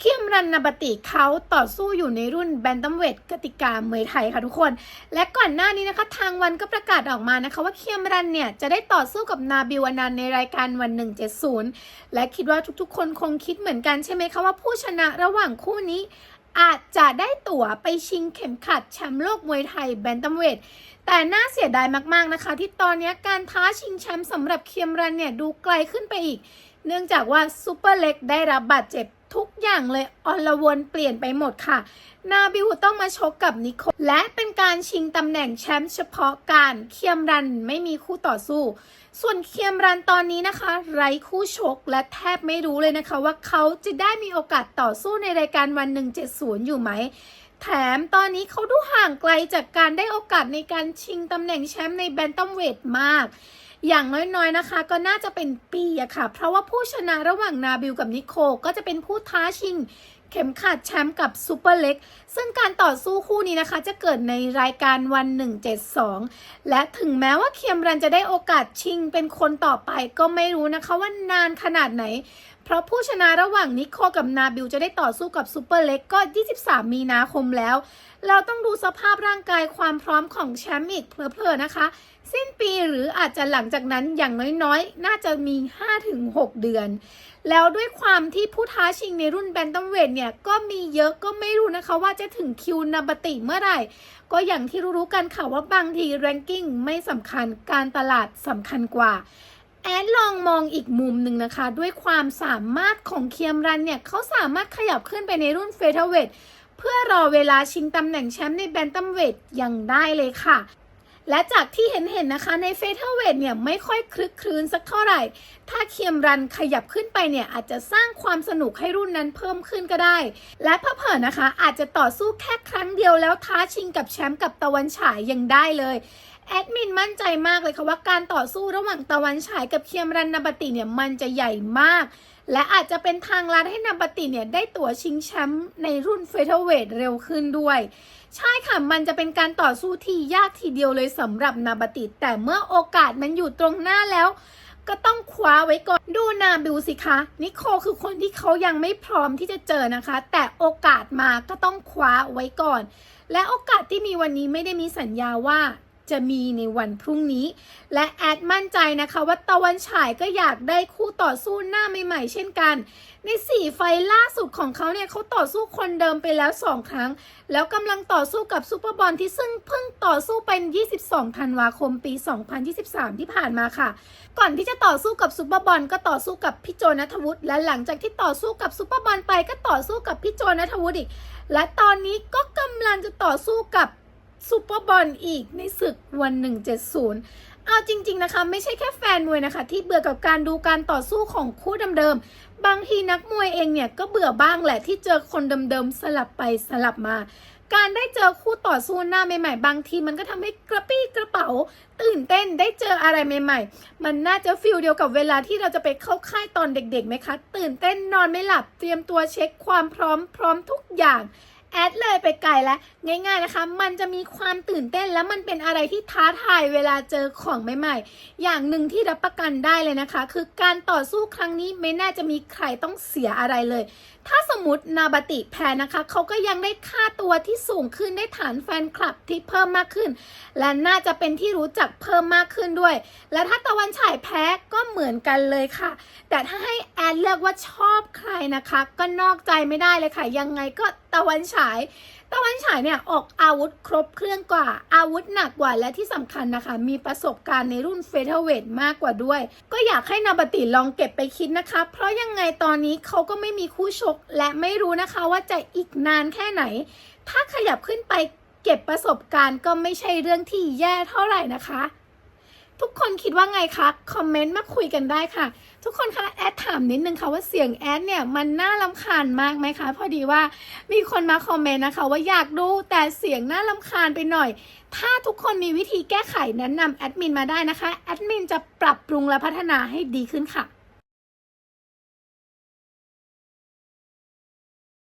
เคียมรันนาบติเขาต่อสู้อยู่ในรุ่นแบนตัมเวทกติกาเมยไทยค่ะทุกคน และก่อนหน้านี้นะคะ ทางวันก็ประกาศออกมานะคะ ว่าเคียมรันเนี่ยจะได้ต่อสู้กับนาบิวอนันในรายการวัน 170 และคิดว่าทุกๆ คนคงคิดเหมือนกันใช่ไหมคะว่าผู้ชนะระหว่างคู่นี้อาจจะได้ตั๋วไปชิงเข็มขัดแชมป์โลกมวยไทยแบนตัมเวท แต่น่าเสียดายมากๆนะคะ ที่ตอนนี้การท้าชิงแชมป์สำหรับเคียมรันเนี่ยดูไกลขึ้นไปอีก เนื่องจากว่าซูเปอร์เล็กได้รับบาดเจ็บ ทุกอย่างเลยอลวนเปลี่ยนไปหมดค่ะ นาบิวต้องมาชกกับนิโคลและเป็นการชิงตำแหน่งแชมป์เฉพาะการเคียมรันไม่มีคู่ต่อสู้ ส่วนเคียมรันตอนนี้นะคะ ไร้คู่ชกและแทบไม่รู้เลยนะคะ ว่าเขาจะได้มีโอกาสต่อสู้ในรายการวัน 170 อยู่ไหม แถมตอนนี้เขาดูห่างไกลจากการได้โอกาสในการชิงตำแหน่งแชมป์ในแบนตัมเวทมาก อย่างน้อยๆนะคะ ก็น่าจะเป็นปีอะค่ะ เพราะว่าผู้ชนะระหว่างนาบิลกับนิโคลก็จะเป็นผู้ท้าชิงเข็มขัดแชมป์กับซูเปอร์เล็ก ซึ่งการต่อสู้คู่นี้นะคะ จะเกิดในรายการวัน 172 และถึงแม้ว่าเคียมรันจะได้โอกาสชิงเป็นคนต่อไปก็ไม่รู้นะคะว่านานขนาดไหน เพราะผู้ชนะระหว่างนิโคกับนาบิลจะได้ต่อสู้กับซูเปอร์เล็กก็ 23 มีนาคมแล้ว เราต้องดูสภาพร่างกายความพร้อมของแชมป์อีกเพลอๆนะคะ สิ้นปีหรืออาจจะหลังจากนั้นอย่างน้อยๆ น่าจะมี 5-6 เดือน แล้วด้วยความที่ผู้ท้าชิงในรุ่นแบนตัมเวทเนี่ย ก็มีเยอะก็ไม่รู้นะคะว่าจะถึงคิวนาบติเมื่อไหร่ ก็อย่างที่รู้ๆกันค่ะว่าบางทีแรงกิ้งไม่สำคัญการตลาดสำคัญกว่า อดลองมองอีกมุมหนึ่งนะคะ ด้วยความสามารถของเคียมรันเนี่ยเขาสามารถขยับขึ้นไปในรุ่นเฟเธอร์เวทเพื่อรอเวลาชิงตำแหน่งแชมป์ในแบนตัมเวทยังได้เลยค่ะ และจากที่เห็นเห็นนะคะในเฟเธอร์เวทเนี่ยไม่ค่อยคลึกครื้นสักเท่าไหร่ ถ้าเคียมรันขยับขึ้นไปเนี่ยอาจจะสร้างความสนุกให้รุ่นนั้นเพิ่มขึ้นก็ได้ และเผลอนะคะอาจจะต่อสู้แค่ครั้งเดียวแล้วท้าชิงกับแชมป์กับตะวันฉายยังได้เลย แอดมินมั่นใจมากเลยค่ะว่าการต่อสู้ระหว่างตะวันฉายกับเคียมรันนาบติเนี่ยมันจะใหญ่มาก และอาจจะเป็นทางลัดให้นาบติเนี่ยได้ตั๋วชิงแชมป์ในรุ่นเฟเธอร์เวทเร็วขึ้นด้วย ใช่ค่ะ มันจะเป็นการต่อสู้ที่ยากทีเดียวเลยสำหรับนาบติ แต่เมื่อโอกาสมันอยู่ตรงหน้าแล้วก็ต้องคว้าไว้ก่อน ดูนาบิวสิคะ นิโคคือคนที่เขายังไม่พร้อมที่จะเจอนะคะ แต่โอกาสมาก็ต้องคว้าไว้ก่อน และโอกาสที่มีวันนี้ไม่ได้มีสัญญาว่า จะมีในวันพรุ่งนี้ และแอดมั่นใจนะคะว่าตะวันฉายก็อยากได้คู่ต่อสู้หน้าใหม่ๆ เช่นกัน ในสี่ไฟล์ล่าสุดของเขาเนี่ยเขาต่อสู้คนเดิมไปแล้ว 2 ครั้ง แล้วกำลังต่อสู้กับซูเปอร์บอลที่ซึ่งเพิ่งต่อสู้เป็น 22ธันวาคมปี 2023 ที่ผ่านมาค่ะ ก่อนที่จะต่อสู้กับซูเปอร์บอลก็ต่อสู้กับพี่โจนัทวุฒิและหลังจากที่ต่อสู้กับซูเปอร์บอลไปก็ต่อสู้กับพี่โจนัทวุฒิอีกและตอนนี้ก็กำลังจะต่อสู้กับ ซูเปอร์บอลอีกในศึกวัน 170 เอาจริง ๆ นะคะ ไม่ใช่แค่แฟนมวยนะคะ ที่เบื่อกับการดูการต่อสู้ของคู่เดิมๆ บางทีนักมวยเองเนี่ยก็เบื่อบ้างแหละที่เจอคนเดิมๆ สลับไปสลับมา การได้เจอคู่ต่อสู้หน้าใหม่ ๆ บางทีมันก็ทำให้กระปี้กระเป๋า ตื่นเต้นได้เจออะไรใหม่ ๆ มันน่าจะฟิลเดียวกับเวลาที่เราจะไปเข้าค่ายตอนเด็กๆไหมคะ ตื่นเต้นนอนไม่หลับเตรียมตัวเช็คความพร้อมพร้อมทุกอย่าง แอดเลยไปไกลแล้วง่ายๆนะคะ มันจะมีความตื่นเต้นแล้วมันเป็นอะไรที่ท้าทายเวลาเจอของใหม่ๆ อย่างหนึ่งที่รับประกันได้เลยนะคะ คือการต่อสู้ครั้งนี้ไม่น่าจะมีใครต้องเสียอะไรเลย ถ้าสมมตินาบติแพ้นะคะ เขาก็ยังได้ค่าตัวที่สูงขึ้นได้ฐานแฟนคลับที่เพิ่มมากขึ้น และน่าจะเป็นที่รู้จักเพิ่มมากขึ้นด้วย และถ้าตะวันฉายแพ้ก็เหมือนกันเลยค่ะ แต่ถ้าให้แอดเลือกว่าชอบใครนะคะ ก็นอกใจไม่ได้เลยค่ะ ยังไงก็ตะวันฉายตะวันฉายเนี่ยออกอาวุธครบเครื่องกว่า อาวุธหนักกว่าและที่สำคัญนะคะ มีประสบการณ์ในรุ่นเฟเธอร์เวทมากกว่าด้วย ก็อยากให้นาบติลองเก็บไปคิดนะคะ เพราะยังไงตอนนี้เขาก็ไม่มีคู่ชก และไม่รู้นะคะว่าจะอีกนานแค่ไหน ถ้าขยับขึ้นไปเก็บประสบการณ์ก็ไม่ใช่เรื่องที่แย่เท่าไหร่นะคะ ทุกคนคิดว่าไงคะคอมเมนต์มาคุยกันได้ค่ะ ทุกคนคะแอดถามนิดนึงค่ะว่าเสียงแอดเนี่ยมันน่าลำคาญมากไหมคะ พอดีว่ามีคนมาคอมเมนต์นะคะ ว่าอยากดูแต่เสียงน่าลำคาญไปหน่อย ถ้าทุกคนมีวิธีแก้ไขแนะนำแอดมินมาได้นะคะแอดมินจะปรับปรุงและพัฒนาให้ดีขึ้นค่ะ